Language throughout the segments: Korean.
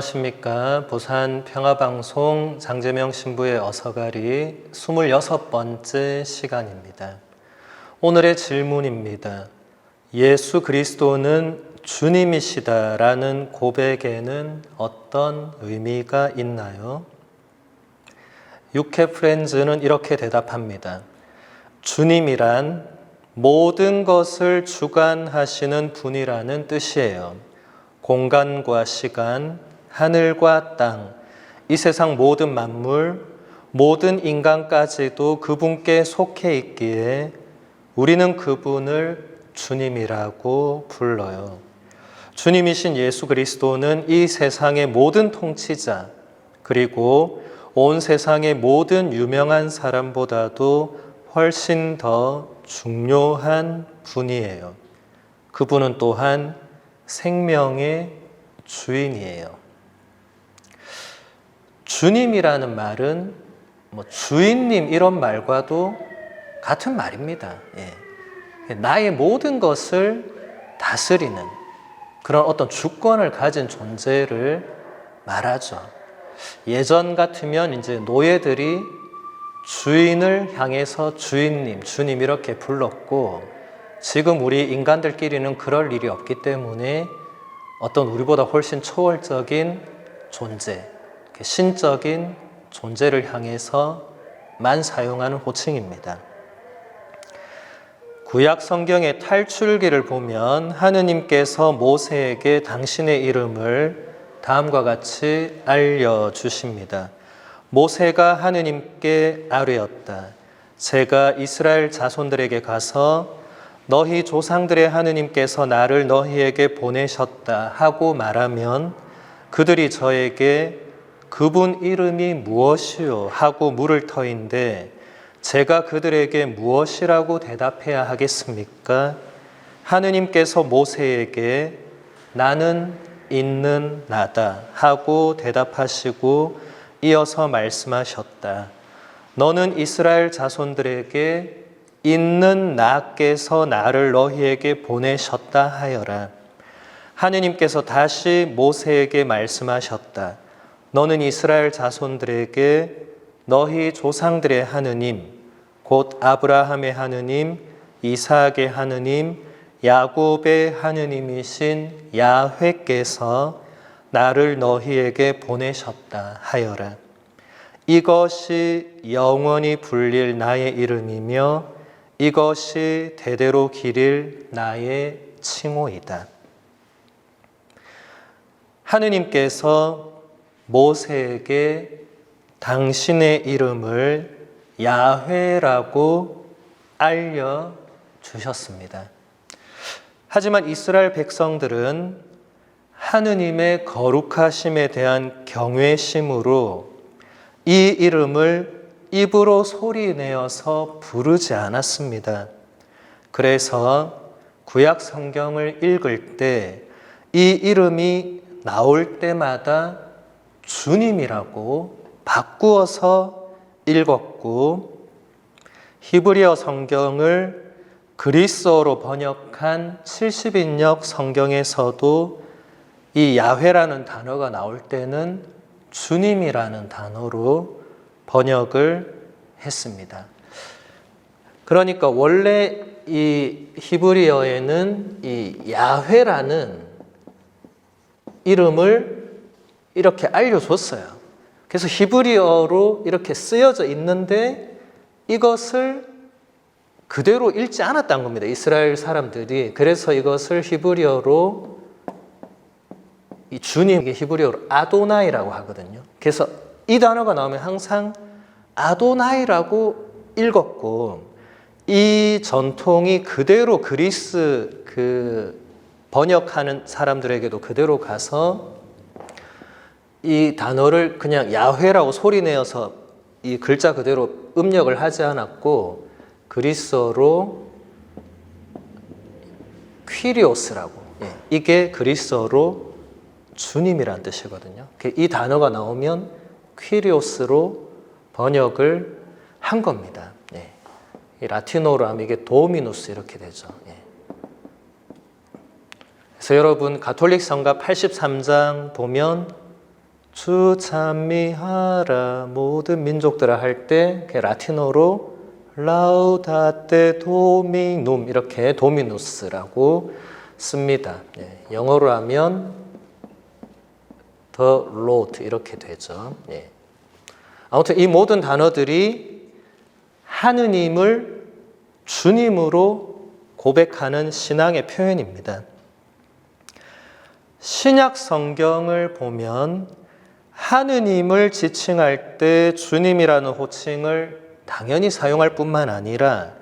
안녕하십니까. 부산 평화방송 장재명 신부의 어서가리 26번째 시간입니다. 오늘의 질문입니다. 예수 그리스도는 주님이시다라는 고백에는 어떤 의미가 있나요? 육회 프렌즈는 이렇게 대답합니다. 주님이란 모든 것을 주관하시는 분이라는 뜻이에요. 공간과 시간, 하늘과 땅, 이 세상 모든 만물, 모든 인간까지도 그분께 속해 있기에 우리는 그분을 주님이라고 불러요. 주님이신 예수 그리스도는 이 세상의 모든 통치자, 그리고 온 세상의 모든 유명한 사람보다도 훨씬 더 중요한 분이에요. 그분은 또한 생명의 주인이에요. 주님이라는 말은 뭐 주인님 이런 말과도 같은 말입니다. 예. 나의 모든 것을 다스리는 그런 어떤 주권을 가진 존재를 말하죠. 예전 같으면 이제 노예들이 주인을 향해서 주인님, 주님 이렇게 불렀고 지금 우리 인간들끼리는 그럴 일이 없기 때문에 어떤 우리보다 훨씬 초월적인 존재, 신적인 존재를 향해서만 사용하는 호칭입니다. 구약 성경의 탈출기를 보면 하느님께서 모세에게 당신의 이름을 다음과 같이 알려주십니다. 모세가 하느님께 아뢰었다. 제가 이스라엘 자손들에게 가서 너희 조상들의 하느님께서 나를 너희에게 보내셨다 하고 말하면 그들이 저에게 그분 이름이 무엇이요 하고 물을 터인데 제가 그들에게 무엇이라고 대답해야 하겠습니까? 하느님께서 모세에게 나는 있는 나다 하고 대답하시고 이어서 말씀하셨다. 너는 이스라엘 자손들에게 있는 나께서 나를 너희에게 보내셨다 하여라. 하느님께서 다시 모세에게 말씀하셨다. 너는 이스라엘 자손들에게 너희 조상들의 하느님, 곧 아브라함의 하느님, 이삭의 하느님, 야곱의 하느님이신 야훼께서 나를 너희에게 보내셨다 하여라. 이것이 영원히 불릴 나의 이름이며 이것이 대대로 기릴 나의 칭호이다. 하느님께서 모세에게 당신의 이름을 야훼라고 알려 주셨습니다. 하지만 이스라엘 백성들은 하느님의 거룩하심에 대한 경외심으로 이 이름을 입으로 소리 내어서 부르지 않았습니다. 그래서 구약 성경을 읽을 때 이 이름이 나올 때마다 주님이라고 바꾸어서 읽었고 히브리어 성경을 그리스어로 번역한 70인역 성경에서도 이 야훼라는 단어가 나올 때는 주님이라는 단어로 번역을 했습니다. 그러니까 원래 이 히브리어에는 이 야훼라는 이름을 이렇게 알려줬어요. 그래서 히브리어로 이렇게 쓰여져 있는데 이것을 그대로 읽지 않았다는 겁니다. 이스라엘 사람들이. 그래서 이것을 히브리어로 이 주님에게 히브리어로 아도나이라고 하거든요. 그래서 이 단어가 나오면 항상 아도나이라고 읽었고 이 전통이 그대로 그리스 그 번역하는 사람들에게도 그대로 가서 이 단어를 그냥 야훼라고 소리 내어서 이 글자 그대로 음력을 하지 않았고 그리스어로 퀴리오스라고 예, 이게 그리스어로 주님이란 뜻이거든요. 이 단어가 나오면 퀴리오스로 번역을 한 겁니다. 예. 이 라틴어로 하면 이게 도미누스 이렇게 되죠. 예. 그래서 여러분 가톨릭 성가 83장 보면 주 찬미하라 모든 민족들아 할 때 라틴어로 라우다테 도미눔 이렇게 도미누스라고 씁니다. 예, 영어로 하면 the Lord 이렇게 되죠. 예. 아무튼 이 모든 단어들이 하느님을 주님으로 고백하는 신앙의 표현입니다. 신약 성경을 보면 하느님을 지칭할 때 주님이라는 호칭을 당연히 사용할 뿐만 아니라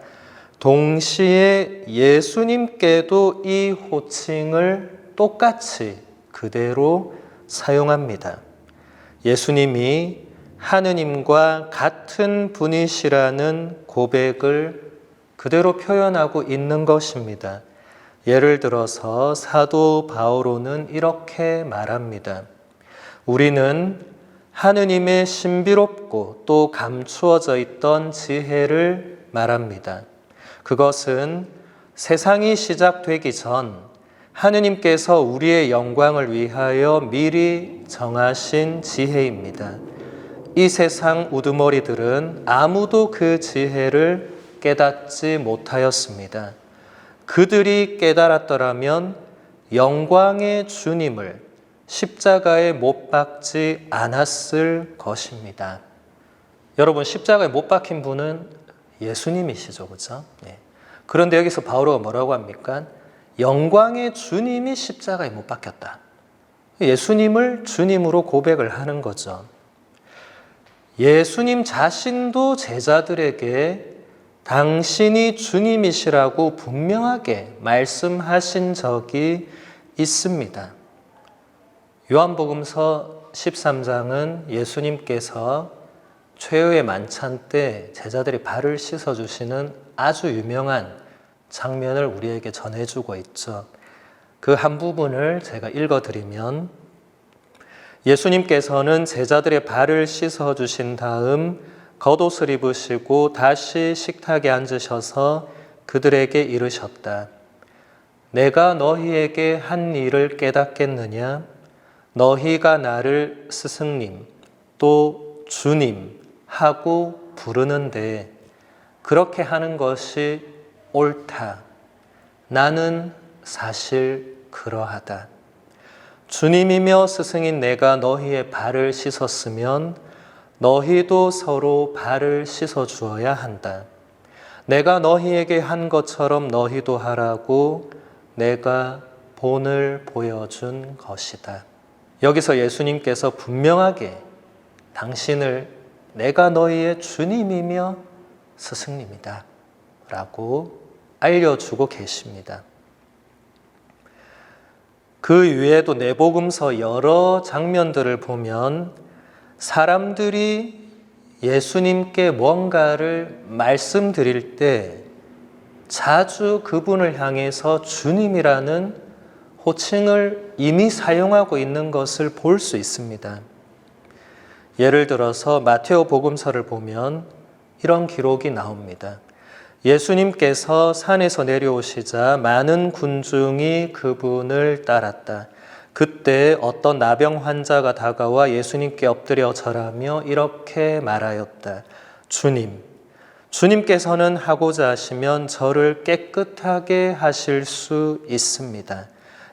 동시에 예수님께도 이 호칭을 똑같이 그대로 사용합니다. 예수님이 하느님과 같은 분이시라는 고백을 그대로 표현하고 있는 것입니다. 예를 들어서 사도 바오로는 이렇게 말합니다. 우리는 하느님의 신비롭고 또 감추어져 있던 지혜를 말합니다. 그것은 세상이 시작되기 전 하느님께서 우리의 영광을 위하여 미리 정하신 지혜입니다. 이 세상 우두머리들은 아무도 그 지혜를 깨닫지 못하였습니다. 그들이 깨달았더라면 영광의 주님을 십자가에 못 박지 않았을 것입니다. 여러분 십자가에 못 박힌 분은 예수님이시죠, 그렇죠? 네. 그런데 여기서 바오로가 뭐라고 합니까? 영광의 주님이 십자가에 못 박혔다. 예수님을 주님으로 고백을 하는 거죠. 예수님 자신도 제자들에게 당신이 주님이시라고 분명하게 말씀하신 적이 있습니다. 요한복음서 13장은 예수님께서 최후의 만찬 때 제자들이 발을 씻어 주시는 아주 유명한 장면을 우리에게 전해주고 있죠. 그 한 부분을 제가 읽어 드리면 예수님께서는 제자들의 발을 씻어 주신 다음 겉옷을 입으시고 다시 식탁에 앉으셔서 그들에게 이르셨다. 내가 너희에게 한 일을 깨닫겠느냐? 너희가 나를 스승님 또 주님 하고 부르는데 그렇게 하는 것이 옳다. 나는 사실 그러하다. 주님이며 스승인 내가 너희의 발을 씻었으면 너희도 서로 발을 씻어 주어야 한다. 내가 너희에게 한 것처럼 너희도 하라고 내가 본을 보여준 것이다. 여기서 예수님께서 분명하게 당신을 내가 너희의 주님이며 스승님이다. 라고 알려주고 계십니다. 그 위에도 내복음서 여러 장면들을 보면 사람들이 예수님께 뭔가를 말씀드릴 때 자주 그분을 향해서 주님이라는 호칭을 이미 사용하고 있는 것을 볼 수 있습니다. 예를 들어서 마테오 복음서를 보면 이런 기록이 나옵니다. 예수님께서 산에서 내려오시자 많은 군중이 그분을 따랐다. 그때 어떤 나병 환자가 다가와 예수님께 엎드려 절하며 이렇게 말하였다. 주님, 주님께서는 하고자 하시면 저를 깨끗하게 하실 수 있습니다.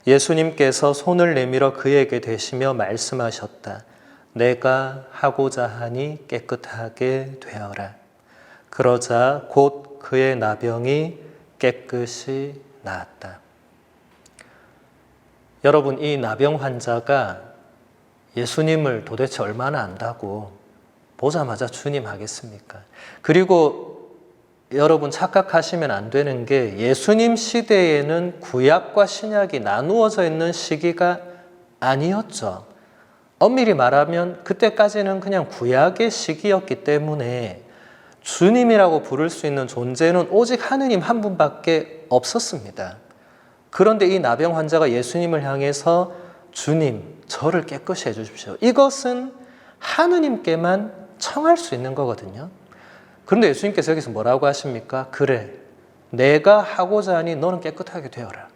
예수님께서 손을 내밀어 그에게 대시며 말씀하셨다. 내가 하고자 하니 깨끗하게 되어라. 그러자 곧 그의 나병이 깨끗이 나았다. 여러분, 이 나병 환자가 예수님을 도대체 얼마나 안다고 보자마자 주님 하겠습니까? 그리고 여러분 착각하시면 안 되는 게 예수님 시대에는 구약과 신약이 나누어져 있는 시기가 아니었죠. 엄밀히 말하면 그때까지는 그냥 구약의 시기였기 때문에 주님이라고 부를 수 있는 존재는 오직 하느님 한 분밖에 없었습니다. 그런데 이 나병 환자가 예수님을 향해서 주님, 저를 깨끗이 해주십시오. 이것은 하느님께만 청할 수 있는 거거든요. 그런데 예수님께서 여기서 뭐라고 하십니까? 그래, 내가 하고자 하니 너는 깨끗하게 되어라.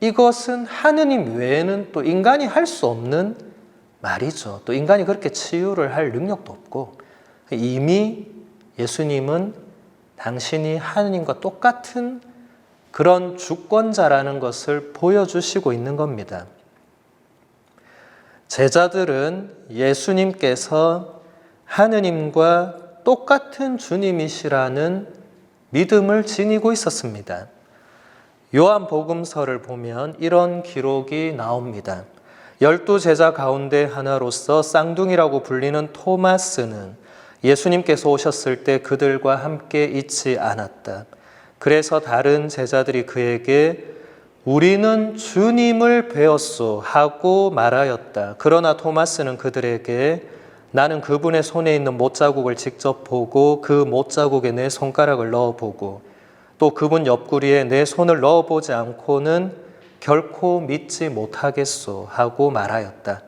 이것은 하느님 외에는 또 인간이 할 수 없는 말이죠. 또 인간이 그렇게 치유를 할 능력도 없고 이미 예수님은 당신이 하느님과 똑같은 그런 주권자라는 것을 보여주시고 있는 겁니다. 제자들은 예수님께서 하느님과 똑같은 주님이시라는 믿음을 지니고 있었습니다. 요한 복음서를 보면 이런 기록이 나옵니다. 열두 제자 가운데 하나로서 쌍둥이라고 불리는 토마스는 예수님께서 오셨을 때 그들과 함께 있지 않았다. 그래서 다른 제자들이 그에게 우리는 주님을 배웠소 하고 말하였다. 그러나 토마스는 그들에게 나는 그분의 손에 있는 못자국을 직접 보고 그 못자국에 내 손가락을 넣어보고 또 그분 옆구리에 내 손을 넣어보지 않고는 결코 믿지 못하겠소 하고 말하였다.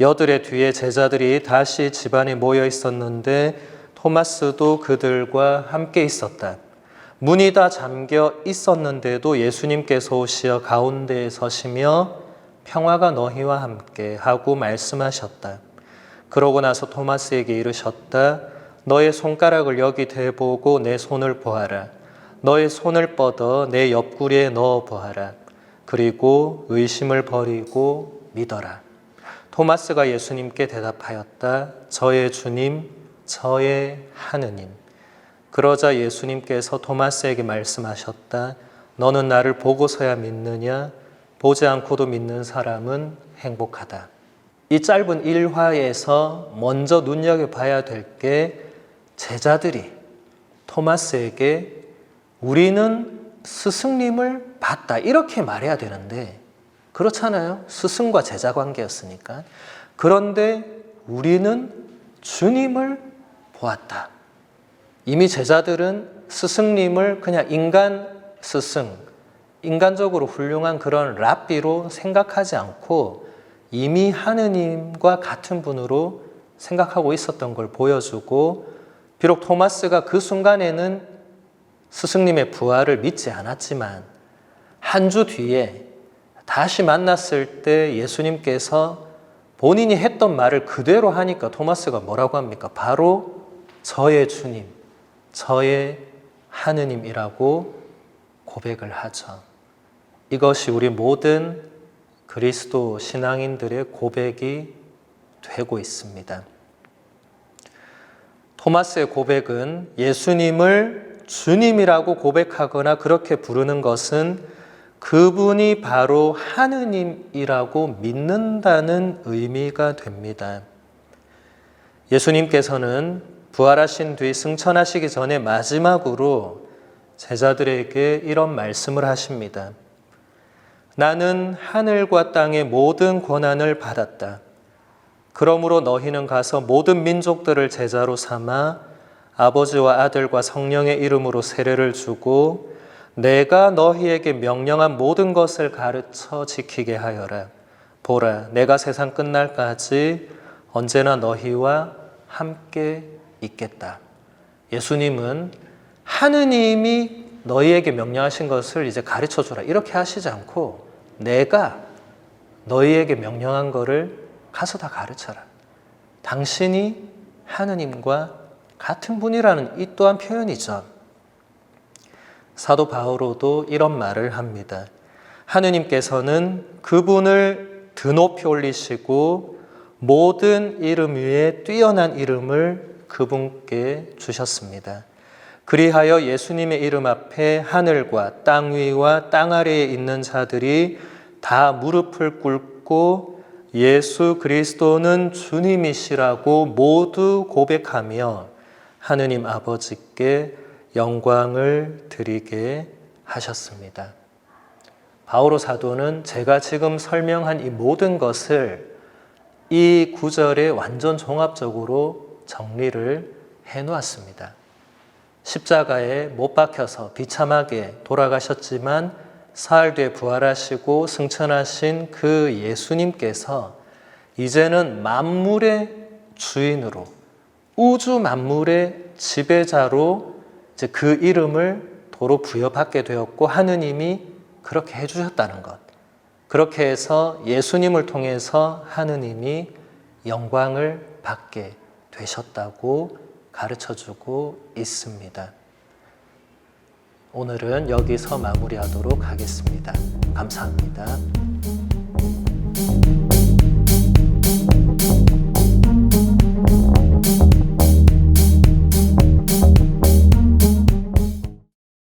여들의 뒤에 제자들이 다시 집안에 모여 있었는데 토마스도 그들과 함께 있었다. 문이 다 잠겨 있었는데도 예수님께서 오시어 가운데에 서시며 평화가 너희와 함께 하고 말씀하셨다. 그러고 나서 토마스에게 이르셨다. 너의 손가락을 여기 대보고 내 손을 보아라. 너의 손을 뻗어 내 옆구리에 넣어 보아라. 그리고 의심을 버리고 믿어라. 토마스가 예수님께 대답하였다. 저의 주님, 저의 하느님. 그러자 예수님께서 토마스에게 말씀하셨다. 너는 나를 보고서야 믿느냐? 보지 않고도 믿는 사람은 행복하다. 이 짧은 일화에서 먼저 눈여겨봐야 될 게 제자들이 토마스에게 우리는 스승님을 봤다. 이렇게 말해야 되는데, 그렇잖아요. 스승과 제자 관계였으니까. 그런데 우리는 주님을 보았다. 이미 제자들은 스승님을 그냥 인간 스승, 인간적으로 훌륭한 그런 랍비로 생각하지 않고 이미 하느님과 같은 분으로 생각하고 있었던 걸 보여주고 비록 토마스가 그 순간에는 스승님의 부활을 믿지 않았지만 한 주 뒤에 다시 만났을 때 예수님께서 본인이 했던 말을 그대로 하니까 토마스가 뭐라고 합니까? 바로 저의 주님, 저의 하느님이라고 고백을 하죠. 이것이 우리 모든 그리스도 신앙인들의 고백이 되고 있습니다. 토마스의 고백은 예수님을 주님이라고 고백하거나 그렇게 부르는 것은 그분이 바로 하느님이라고 믿는다는 의미가 됩니다. 예수님께서는 부활하신 뒤 승천하시기 전에 마지막으로 제자들에게 이런 말씀을 하십니다. 나는 하늘과 땅의 모든 권한을 받았다. 그러므로 너희는 가서 모든 민족들을 제자로 삼아 아버지와 아들과 성령의 이름으로 세례를 주고 내가 너희에게 명령한 모든 것을 가르쳐 지키게 하여라. 보라, 내가 세상 끝날까지 언제나 너희와 함께 있겠다. 예수님은 하느님이 너희에게 명령하신 것을 이제 가르쳐 주라. 이렇게 하시지 않고 내가 너희에게 명령한 것을 가서 다 가르쳐라. 당신이 하느님과 같은 분이라는 이 또한 표현이죠. 사도 바오로도 이런 말을 합니다. 하느님께서는 그분을 드높이 올리시고 모든 이름 위에 뛰어난 이름을 그분께 주셨습니다. 그리하여 예수님의 이름 앞에 하늘과 땅 위와 땅 아래에 있는 자들이 다 무릎을 꿇고 예수 그리스도는 주님이시라고 모두 고백하며 하느님 아버지께 영광을 드리게 하셨습니다. 바오로 사도는 제가 지금 설명한 이 모든 것을 이 구절에 완전 종합적으로 정리를 해 놓았습니다. 십자가에 못 박혀서 비참하게 돌아가셨지만 사흘 뒤에 부활하시고 승천하신 그 예수님께서 이제는 만물의 주인으로 우주 만물의 지배자로 이제 그 이름을 도로 부여받게 되었고 하느님이 그렇게 해주셨다는 것. 그렇게 해서 예수님을 통해서 하느님이 영광을 받게 되셨다고 가르쳐 주고 있습니다. 오늘은 여기서 마무리하도록 하겠습니다. 감사합니다.